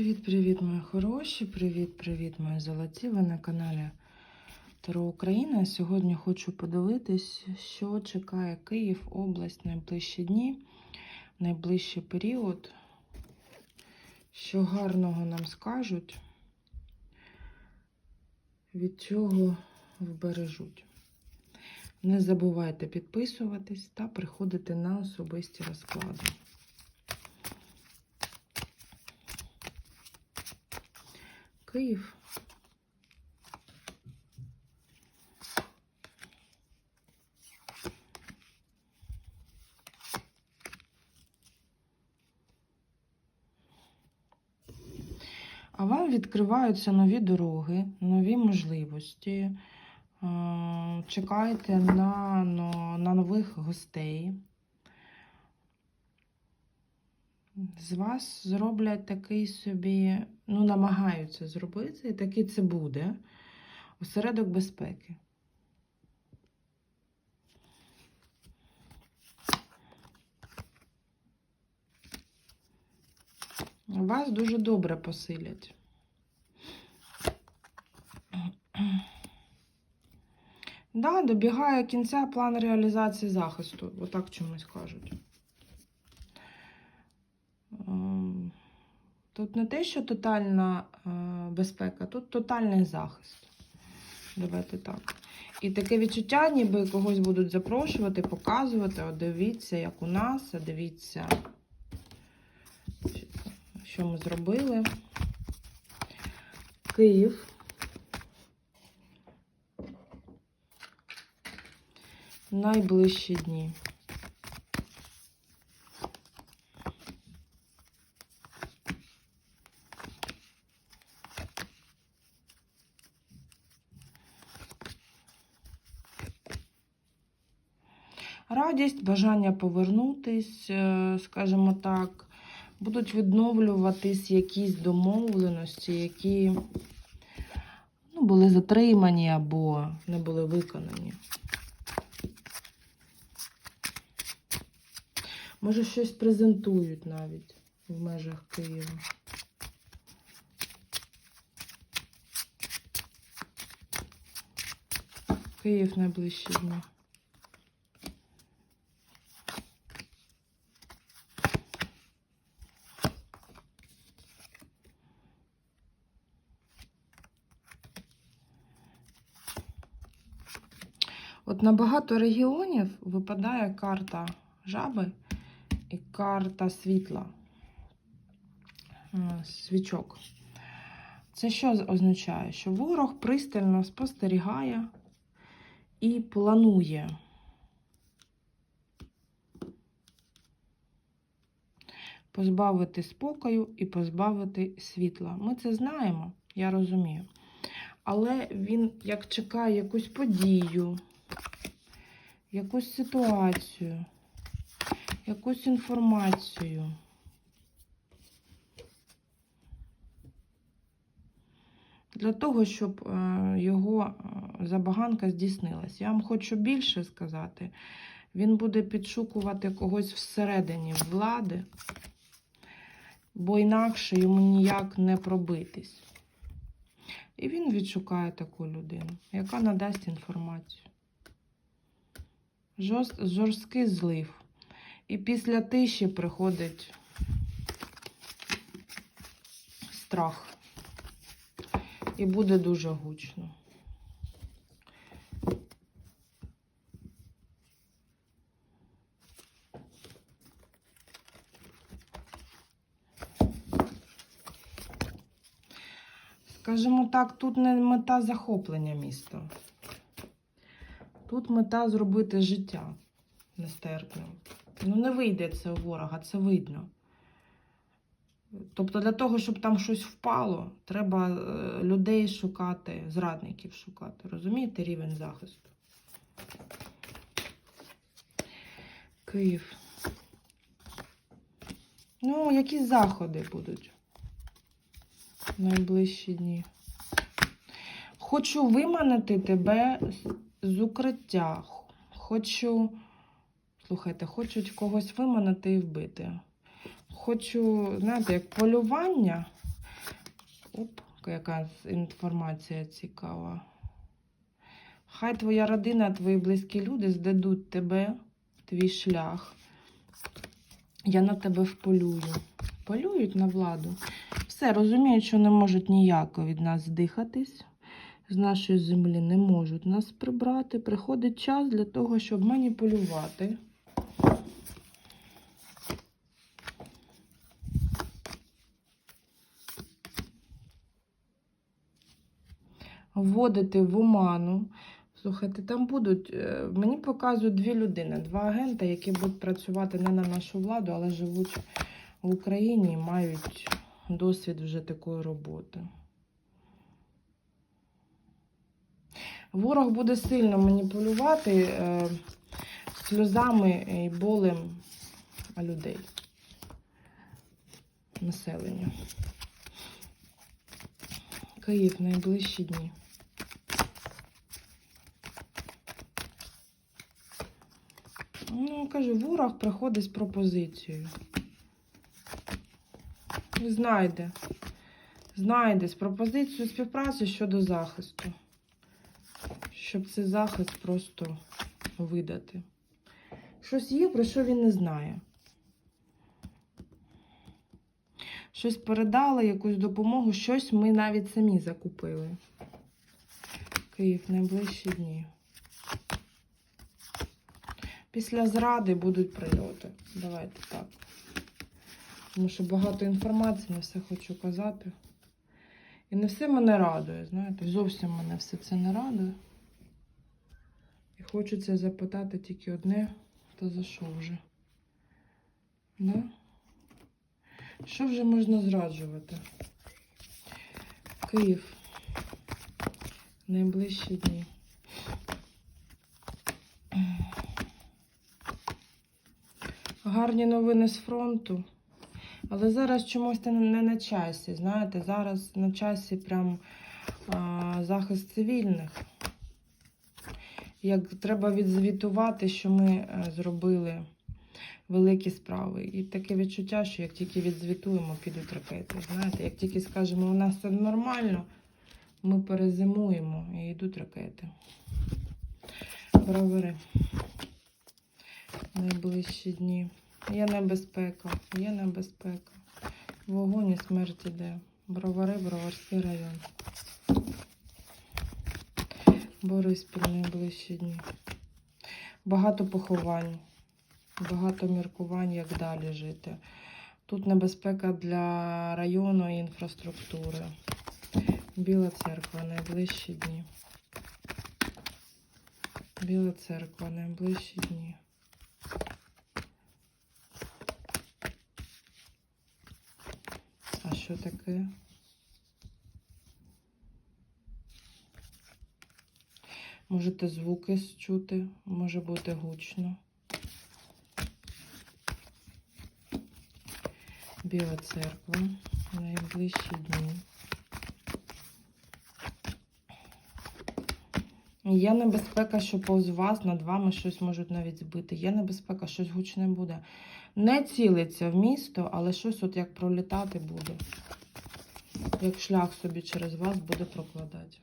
Привіт-привіт, мої хороші! Привіт-привіт, мої золоті! Ви на каналі Таро Україна. Сьогодні хочу подивитись, що чекає Київ, область найближчі дні, найближчий період, що гарного нам скажуть, від чого вбережуть. Не забувайте підписуватись та приходити на особисті розклади. Київ. А вам відкриваються нові дороги, нові можливості. Е, Чекайте на, на, на нових гостей. З вас зроблять такий собі, ну, намагаються зробити, і такий це буде осередок безпеки. Вас дуже добре посилять. Да, добігає кінця план реалізації захисту, отак чомусь кажуть. Ем, Тут не те, що тотальна е, безпека, тут тотальний захист. Давайте так. І таке відчуття, ніби когось будуть запрошувати, показувати. От дивіться, як у нас, а дивіться, що ми зробили. Київ. Найближчі дні. Радість, бажання повернутись, е, скажімо так, будуть відновлюватись якісь домовленості, які ну, були затримані або не були виконані. Може, щось презентують навіть в межах Києва. Київ найближчі дні. От на багато регіонів випадає карта жаби і карта світла, е, свічок. Це що означає? Що ворог пристально спостерігає і планує. Позбавити спокою і позбавити світла. Ми це знаємо, я розумію. Але він як чекає якусь подію, якусь ситуацію, якусь інформацію. Для того, щоб е, його е, забаганка здійснилась. Я вам хочу більше сказати. Він буде підшукувати когось всередині влади, бо інакше йому ніяк не пробитись. І він відшукає таку людину, яка надасть інформацію. Жорст, жорсткий злив. І після тиші приходить страх. І буде дуже гучно. Скажімо так, тут не мета захоплення міста. Тут мета зробити життя нестерпним. Ну, не вийде це у ворога, це видно. Тобто, для того, щоб там щось впало, треба е, людей шукати, зрадників шукати. Розумієте, рівень захисту? Київ. Ну, які заходи будуть в найближчі дні? Хочу виманити тебе з укриття. Хочу, слухайте, хочуть когось виманити і вбити. Хочу, знаєте, як полювання, Оп, яка інформація цікава. Хай твоя родина, твої близькі люди здадуть тебе, твій шлях. Я на тебе вполюю. Полюють на владу. Все, розуміють, що не можуть ніяко від нас здихатись. З нашої землі не можуть нас прибрати. Приходить час для того, щоб маніпулювати. Вводити в оману. Слухайте, там будуть, е, мені показують дві людини, два агента, які будуть працювати не на нашу владу, але живуть в Україні і мають досвід вже такої роботи. Ворог буде сильно маніпулювати е, сльозами і болем людей, населення. Київ найближчі дні. Ну, кажу, ворог приходить з пропозицією. Знайде. Знайде з пропозицією співпраці щодо захисту. Щоб цей захист просто видати. Щось є, про що він не знає. Щось передали, якусь допомогу, щось ми навіть самі закупили. Київ найближчі дні. Після зради будуть прильоти. Давайте так. Тому що багато інформації, не все хочу казати. І не все мене радує, знаєте, зовсім мене все це не радує. Хочеться запитати тільки одне, то за що вже? Да? Що вже можна зраджувати? Київ. Найближчі дні. Гарні новини з фронту. Але зараз чомусь не на часі. Знаєте, зараз на часі прям а, захист цивільних. Як треба відзвітувати, що ми е, зробили великі справи. І таке відчуття, що як тільки відзвітуємо, підуть ракети. Знаєте, як тільки скажемо, у нас все нормально, ми перезимуємо і йдуть ракети. Бровари. Найближчі дні. Є небезпека, є небезпека. Вогонь і смерть іде. Бровари, Броварський район. Бориспіль найближчі дні. Багато поховань, багато міркувань, як далі жити. Тут небезпека для району і інфраструктури. Біла церква найближчі дні. Біла церква найближчі дні. А що таке? Можете звуки чути, може бути гучно. Біла церква, найближчі дні. Є небезпека, що повз вас над вами щось можуть навіть збити. Є небезпека, щось гучне буде. Не цілиться в місто, але щось от як пролітати буде. Як шлях собі через вас буде прокладати.